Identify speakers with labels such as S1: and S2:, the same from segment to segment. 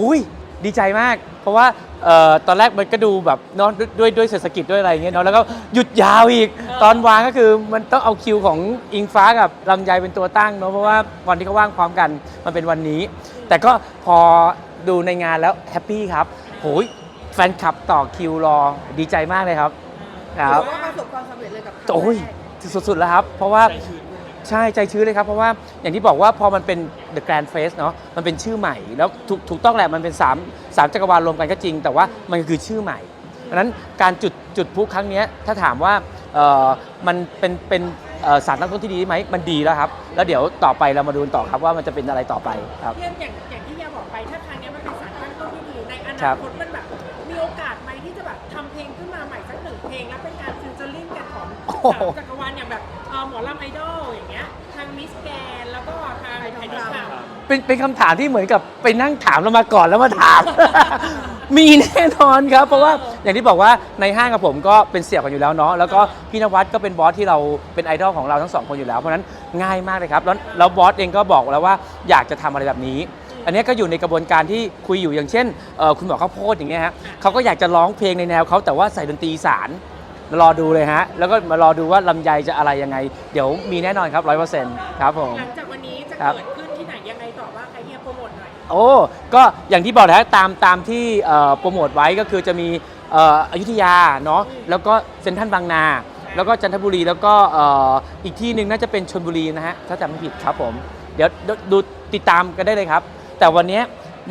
S1: อุ้ยดีใจมาก เพราะว่าเอ่อตอนแรกมันก็ดูแบบเนาะด้วยด้วยด้วยเศรษฐกิจด้วยอะไรอย่างเงี้ยเนาะแล้วก็หยุดยาวอีก ตอนวางก็คือมันต้องเอาคิวของอิงฟ้ากับลำไยเป็นตัวตั้งเนาะเพราะว่าวันที่เขาว่างพร้อมกันมันเป็นวันนี้ แต่ก็พอดูในงานแล้วแฮปปี้ครับโหยแฟนคลับต่อคิวรอดีใจมากเลยครับครับ
S2: ถือว่าประสบความสำเร็จเลยกับ
S1: โอ้ยสุดๆแล้วครับ เพราะว่าใช่ ใจชื้นเลยครับ เพราะว่าอย่างที่บอกว่าพอมันเป็น The Grand Face เนาะมันเป็นชื่อใหม่ แล้วถูกถูกต้องแหละมันเป็น3 3จักรวาลรวมกันก็จริง แต่ว่ามันคือชื่อใหม่ดังนั้นการจุดจุดพลุครั้งเนี้ยถ้าถามว่าเอ่อมันเป็นเป็นเอ่อสารตั้งต้นที่ดีไหมมันดีแล้วครับ แล้วเดี๋ยวต่อไปเรามาดูกันต่อครับว่ามันจะเป็นอะไรต่อไปครับ
S3: เพียงอย่างอย่างที่เฮียบอกไปถ้าครั้งเนี้ยมันเป็นสารตั้งต้นที่ดีในอ
S1: ครั
S3: นา
S1: บ
S3: คตมันแบบมีโอกาสไหม ที่จะแบบทำเพลงขึ้นมาใหม่สักหนึ่งเพลง แล้วเป็นการฟิวเจอริ่งกันของ
S1: โอ้
S3: สา
S1: โห
S3: มจักรวาลอย่างแบบเอ่อหมอลำไอดอลอย่างเงี้ยทางมิสแกนแล้วก็ทางไอดอล
S1: เป็นเป็นคำถามที่เหมือนกับไปนั่งถามเรามาก่อนแล้วมาถาม มีแน่นอนครับ เพราะว่าอย่างที่บอกว่าในห้างกับผมก็เป็นเสี่ยวกันอยู่แล้วเนาะแล้วก็พี่นวัดก็เป็นบอสที่เราเป็นไอดอลของเราทั้งสองคนอยู่แล้วเพราะฉะนั้นง่ายมากเลยครับแล้วแล้วบอสเองก็บอกแล้วว่าอยากจะทำอะไรแบบนี้ อันนี้ก็อยู่ในกระบวนการที่คุยอยู่อย่างเช่นเอ่อคุณหมอข้าวโพดอย่างเงี้ยฮะเขาก็อยากจะร้องเพลงในแนวเขาแต่ว่าใส่ดนตรีอีสานรอดูเลยฮะ แล้วก็มารอดูว่าลำไยจะอะไรยังไง เดี๋ยวมีแน่นอนครับร้อยเปอร์เซ็นต์ครับผม
S3: หลังจากวันนี้จะ
S1: ครับ
S3: เกิดขึ้นที่ไหนยังไงต่อบ้างคะเฮียโปรโมทหน่อย
S1: โอ้ ก็อย่างที่บอกนะฮะตามตามที่เอ่อโปรโมทไว้ก็คือจะมีเอ่ออยุธยาเนาะแล้วก็เซ็นทรัลบางนา แล้วก็จันทบุรีแล้วก็เอ่ออีกที่หนึ่งน่าจะเป็นชลบุรีนะฮะถ้าจำไม่ผิดครับผม เดี๋ยวดูดูติดตามกันได้เลยครับ แต่วันนี้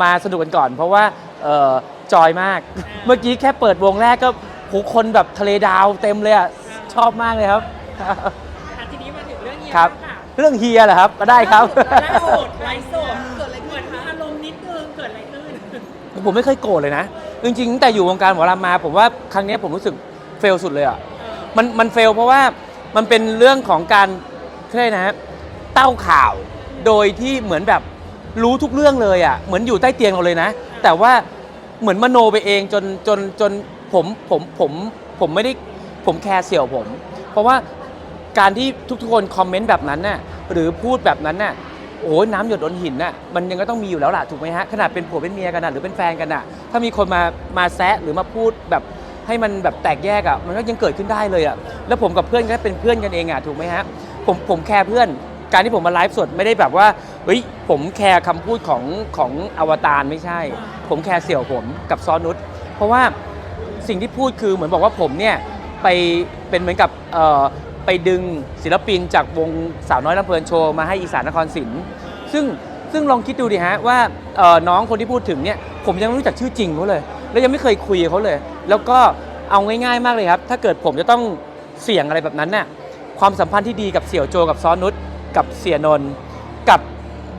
S1: มาสนุกกันก่อน เพราะว่าเอ่อจอยมาก เมื่อกี้แค่เปิดวงแรกก็โหคนแบบทะเลดาวเต็มเลยอะชอบมากเลยครับ
S3: อะทีนี้มาถึงเรื่องเฮีย
S1: ครับา
S3: งค่ะ
S1: เรื่องเฮียเหรอครับมาได้ครับ
S3: ไลฟ์สดไลฟ์สด
S2: เกิดอะไร
S3: เห
S2: ขึ้
S3: มือนนมีอารมณ์นิดนึงเกิดอะไรขึ้น
S1: ผมไม่เคยโกรธเลยนะ จริงๆตั้งแต่อยู่วงการหมอลำมา ผมว่าครั้งเนี้ยผมรู้สึกเฟลสุดเลยอะมันมันเฟลเพราะว่ามันเป็นเรื่องของการเรียกอะไรนะฮะเต้าข่าว โดยที่เหมือนแบบ รู้ทุกเรื่องเลยอะเหมือนอยู่ใต้เตียงเราเลยนะ แต่ว่าเหมือนมโนไปเองจนจนจนผมผมผมผมไม่ได้ผมแคร์เสี่ยวผม เพราะว่าการที่ทุกๆคนคอมเมนต์แบบนั้นน่ะหรือพูดแบบนั้นน่ะโอ้ยน้ำหยดบนหินน่ะมันยังก็ต้องมีอยู่แล้วล่ะถูกไหมฮะขนาดเป็นผัวเป็นเมียกันน่ะหรือเป็นแฟนกันน่ะถ้ามีคนมามาแซะหรือมาพูดแบบให้มันแบบแตกแยกอะมันก็ยังเกิดขึ้นได้เลยอะแล้วผมกับเพื่อนก็เป็นเพื่อนกันเองอะถูกไหมฮะผมผมแคร์เพื่อน การที่ผมมาไลฟ์สดไม่ได้แบบว่าเฮ้ยผมแคร์คำพูดของของอวตารไม่ใช่ ผมแคร์เสี่ยวผมกับซอนุชเพราะว่าสิ่งที่พูดคือเหมือนบอกว่าผมเนี่ยไปเป็นเหมือนกับไปดึงศิลปินจากวงสาวน้อยลำเพลินโชว์มาให้อีสานนครศิลป์ซึ่งซึ่งลองคิดดูดิฮะว่าน้องคนที่พูดถึงเนี่ยผมยังไม่รู้จักชื่อจริงเขาเลย แล้วยังไม่เคยคุยเขาเลย แล้วก็เอาง่ายๆมากเลยครับ ถ้าเกิดผมจะต้องเสี่ยงอะไรแบบนั้นน่ะความสัมพันธ์ที่ดีกับเสี่ยวโจกับซ้อนนุช กับเสียนนท์กับ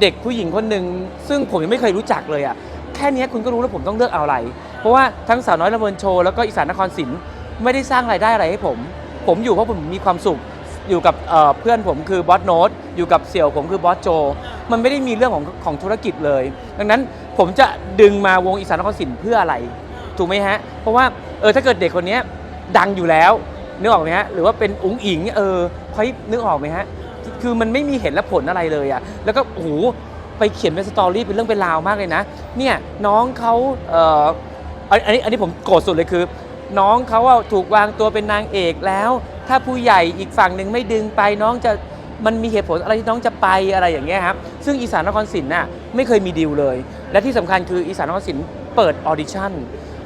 S1: เด็กผู้หญิงคนหนึ่งซึ่งผมยังไม่เคยรู้จักเลยอะแค่นี้คุณก็รู้แล้วผมต้องเลือกเอาอะไร เพราะว่าทั้งสาวน้อยละเมินโชว์แล้วก็อีสานนครศิลป์ไม่ได้สร้างรายได้อะไรให้ผม ผมอยู่เพราะผมมีความสุขอยู่กับเเพื่อนผมคือบอสโนตอยู่กับเสี่ยวผมคือบอสโจ มันไม่ได้มีเรื่องของของธุรกิจเลย ดังนั้นผมจะดึงมาวงอีสานนครศิลป์เพื่ออะไร ถูกไหมฮะ เพราะว่าเออถ้าเกิดเด็กคนนี้ดังอยู่แล้วนึกออกไหมฮะหรือว่าเป็นอุ๋งอิงเออพอยนึกออกไหมฮะ คือมันไม่มีเหตุและผลอะไรเลยอะแล้วก็โอ้โหไปเขียนเป็นสตอรี่เป็นเรื่องเป็นราวมากเลยนะ เนี่ยน้องเขาเอ่ออันนี้อันนี้ผมโกรธสุดเลยคือ น้องเขาอะถูกวางตัวเป็นนางเอกแล้ว ถ้าผู้ใหญ่อีกฝั่งหนึ่งไม่ดึงไปน้องจะมันมีเหตุผลอะไรที่น้องจะไปอะไรอย่างเงี้ยครับซึ่งอีสานนครศิลป์น่ะไม่เคยมีดีลเลย และที่สำคัญคืออีสานนครศิลป์เปิดออดิชั่น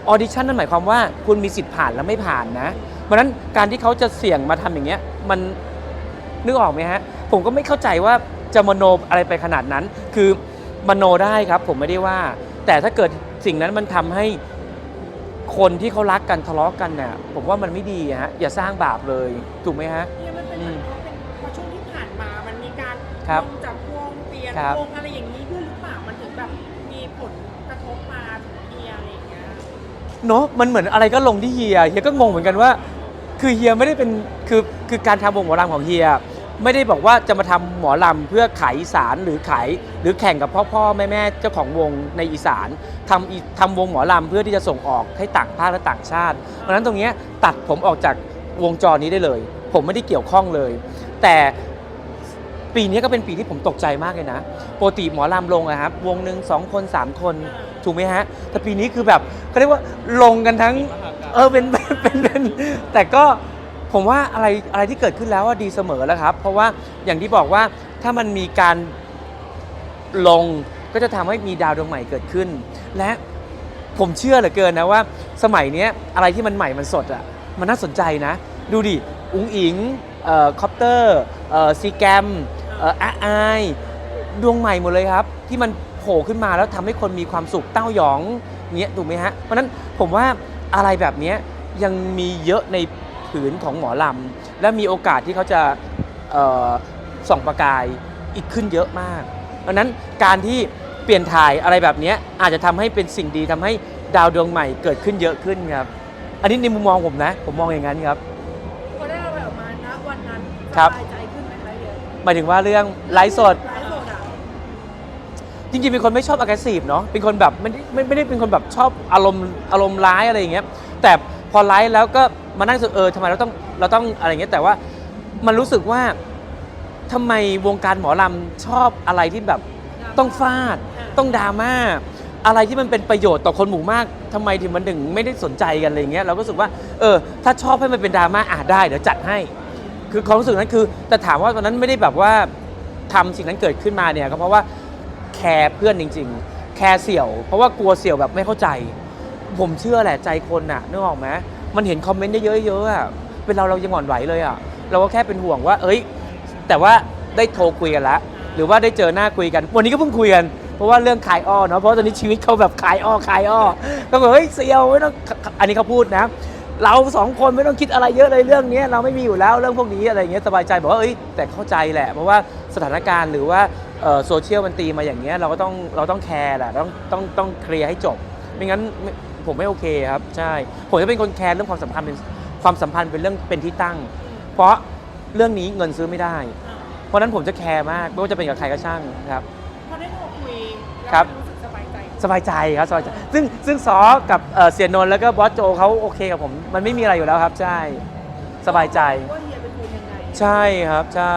S1: ออดิชั่นนั่นหมายความว่าคุณมีสิทธิ์ผ่านและไม่ผ่านนะ เพราะฉะนั้นการที่เขาจะเสี่ยงมาทำอย่างเงี้ยมัน นึกออกไหมฮะ ผมก็ไม่เข้าใจว่าจะมโนอะไรไปขนาดนั้น คือมโนได้ครับผมไม่ได้ว่า แต่ถ้าเกิดสิ่งนั้นมันทำให้คนที่เขารักกันทะเลาะกันเนี่ยผมว่ามันไม่ดีอะฮะอย่าสร้างบาปเลยถูกไหมฮะ
S3: เนี่ยมันเป็นเหมือนเขาเป็นพอช่วงที่ผ่านมามันมีการ
S1: ครับ
S3: ลงจากวงเปลี่ยน
S1: ครับ
S3: วงอะไรอย่างนี้ด้วยหรือเปล่ามันถึงแบบมีผลกระทบมาถึงเฮียอะไรอย่างเงี้ย
S1: เนาะมันเหมือนอะไรก็ลงที่เฮียเฮียก็งงเหมือนกันว่า คือเฮียไม่ได้เป็นคือคือการทำวงหมอลำของเฮีย ไม่ได้บอกว่าจะมาทำหมอลำเพื่อขายอีสานหรือขายหรือแข่งกับพ่อพ่อแม่แม่เจ้าของวงในอีสานทำทำวงหมอลำเพื่อที่จะส่งออกให้ต่างภาคและต่างชาติ เพราะฉะนั้นตรงนี้ตัดผมออกจากวงจรนี้ได้เลย ผมไม่ได้เกี่ยวข้องเลย แต่ปีนี้ก็เป็นปีที่ผมตกใจมากเลยนะปกติหมอลำลงอะครับวงหนึ่งสองคนสามคนถูกไหมฮะ แต่ปีนี้คือแบบก็เรียกว่าลงกันทั้งเออเป็นเป็นเป็นเป็นแต่ก็ ผมว่าอะไรอะไรที่เกิดขึ้นแล้วว่าดีเสมอแล้วครับ เพราะว่าอย่างที่บอกว่าถ้ามันมีการลงก็จะทำให้มีดาวดวงใหม่เกิดขึ้น และผมเชื่อเหลือเกินนะว่า สมัยนี้อะไรที่มันใหม่มันสดอะมันน่าสนใจนะ ดูดิ อุ้งอิงเอ่อคอปเตอร์เอ่อซีแกมเอ่ออาไอดวงใหม่หมดเลยครับ ที่มันโผล่ขึ้นมาแล้วทำให้คนมีความสุขเต้าหยองเนี้ยถูกไหมฮะ เพราะนั้นผมว่าอะไรแบบนี้ยังมีเยอะใน ผืนของหมอลำ และมีโอกาสที่เขาจะเอ่อส่องประกายอีกขึ้นเยอะมากเพราะฉะนั้นการที่เปลี่ยนถ่ายอะไรแบบเนี้ยอาจจะทำให้เป็นสิ่งดีทำให้ดาวดวงใหม่เกิดขึ้นเยอะขึ้นครับ อันนี้ในมุมมองผมนะ ผมมองอย่างนั้นครับ
S3: พอได้อะไรออกมาณวันนั้น
S1: ครับ
S3: สบายใจขึ้นไหมคะเดียว
S1: หมายถึงว่าเรื่องไลฟ์สด
S3: ไลฟ์สดอะ
S1: จริงๆเป็นคนไม่ชอบ aggressive เนาะเป็นคนแบบไม่ได้ไม่ไม่ได้เป็นคนแบบชอบอารมณ์อารมณ์ร้ายอะไรอย่างเงี้ยแต่พอไลฟ์แล้วก็มานั่งรู้สึกเออทำไมเราต้องเราต้องอะไรอย่างเงี้ยแต่ว่ามันรู้สึกว่าทำไมวงการหมอลำชอบอะไรที่แบบต้องฟาด ต้องดราม่าอะไรที่มันเป็นประโยชน์ต่อคนหมู่มากทำไมถึงมันถึงไม่ได้สนใจกันอะไรอย่างเงี้ยเราก็รู้สึกว่าเออถ้าชอบให้มันเป็นดราม่าอะได้เดี๋ยวจัดให้ คือความรู้สึกนั้นคือ แต่ถามว่าตอนนั้นไม่ได้แบบว่าทำสิ่งนั้นเกิดขึ้นมาเนี่ยก็เพราะว่าแคร์เพื่อนจริง ๆ แคร์เสี่ยว เพราะว่ากลัวเสี่ยวแบบไม่เข้าใจ ผมเชื่อแหละใจคนน่ะนึกออกไหม มันเห็นคอมเมนต์เยอะๆอะเป็นเราเรายังหวั่นไหวเลยอะเราก็แค่เป็นห่วงว่า เอ้ย แต่ว่าได้โทรคุยกันแล้วหรือว่าได้เจอหน้าคุยกัน วันนี้ก็เพิ่งคุยกันเพราะว่าเรื่องขายอ้อเนาะเพราะตอนนี้ชีวิตเขาแบบขายอ้อขายอ้อก็แบบเฮ้ยเซียวไม่ต้องอันนี้เขาพูดนะ เราสองคนไม่ต้องคิดอะไรเยอะเลยเรื่องนี้เราไม่มีอยู่แล้วเรื่องพวกนี้อะไรเงี้ยสบายใจบอกว่าเอ้ยแต่เข้าใจแหละ เพราะว่าสถานการณ์หรือว่าโซเชียลมันตีมาอย่างเงี้ยเราก็ต้องเราต้องแคร์แหละต้องต้องต้องเคลียร์ให้จบ ไม่งั้น ผมไม่โอเคครับใช่ผมจะเป็นคนแคร์เรื่องความสัมพันธ์เป็นความสัมพันธ์เป็นเรื่องเป็นที่ตั้ง เพราะเรื่องนี้เงินซื้อไม่ได้
S3: อ่า
S1: เพราะฉะนั้นผมจะแคร์มากไม่ว่าจะเป็นกับใครก็ช่างครับ
S3: พอได้โทรคุยแล้ว
S1: ครับ
S3: รู้สึกสบายใจ
S1: สบายใจครับสบายใจซึ่งซึ่งซอกับเอ่อเสียนนท์แล้วก็บอสโจเขาโอเคกับผม มันไม่มีอะไรอยู่แล้วครับ ใช่สบายใจ
S3: ว่าเฮียเป็นคนยังไง
S1: ใช่ครับใช่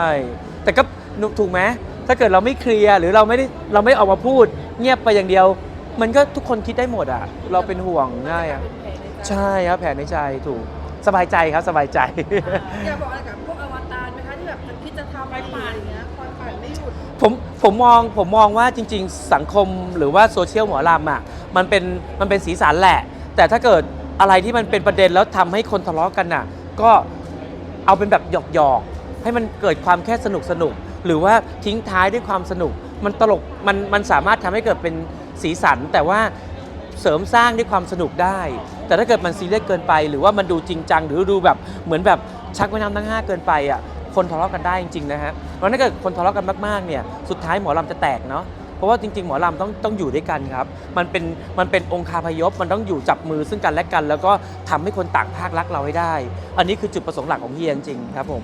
S1: แต่ก็นุถูกไหมถ้าเกิดเราไม่เคลียร์หรือเราไม่ได้เราไม่ออกมาพูด เงียบไปอย่างเดียว มันก็ทุกคนคิดได้หมดอะ เราเป็นห่วงง่ายอะ
S3: เป็นแผลในใจ
S1: ใช่ครับแผลในใจถูกสบายใจครับสบายใจ
S3: อยากบอกอะไรกับพวกอวตารไหมคะที่แบบจะคิดจะทำอะไรอย่างเงี้ยคอยปั่นไม่หยุด
S1: ผมผมมองผมมองว่าจริง ๆ สังคมหรือว่าโซเชียลหมอลำอะมันเป็นมันเป็นสีสันแหละ แต่ถ้าเกิดอะไรที่มันเป็นประเด็นแล้วทำให้คนทะเลาะกันน่ะ ก็เอาเป็นแบบหยอกๆให้มันเกิดความแค่สนุกสนุกหรือว่าทิ้งท้ายด้วยความสนุก มันตลกมันมันสามารถทำให้เกิดเป็น สีสัน แต่ว่าเสริมสร้างด้วยความสนุกได้ แต่ถ้าเกิดมันซีเรียสเกินไป หรือว่ามันดูจริงจัง หรือดูแบบเหมือนแบบชักไว้น้ำทั้งห้าเกินไปอะคนทะเลาะกันได้จริงๆนะฮะเพราะถ้าเกิดคนทะเลาะกันมากๆเนี่ยสุดท้ายหมอลำจะแตกเนาะเพราะว่าจริงๆ หมอลำต้องต้องอยู่ด้วยกันครับ มันเป็นมันเป็นองคาพยพมันต้องอยู่จับมือซึ่งกันและกัน แล้วก็ทำให้คนต่างภาครักเราให้ได้ อันนี้คือจุดประสงค์หลักของเฮียจริงๆครับผม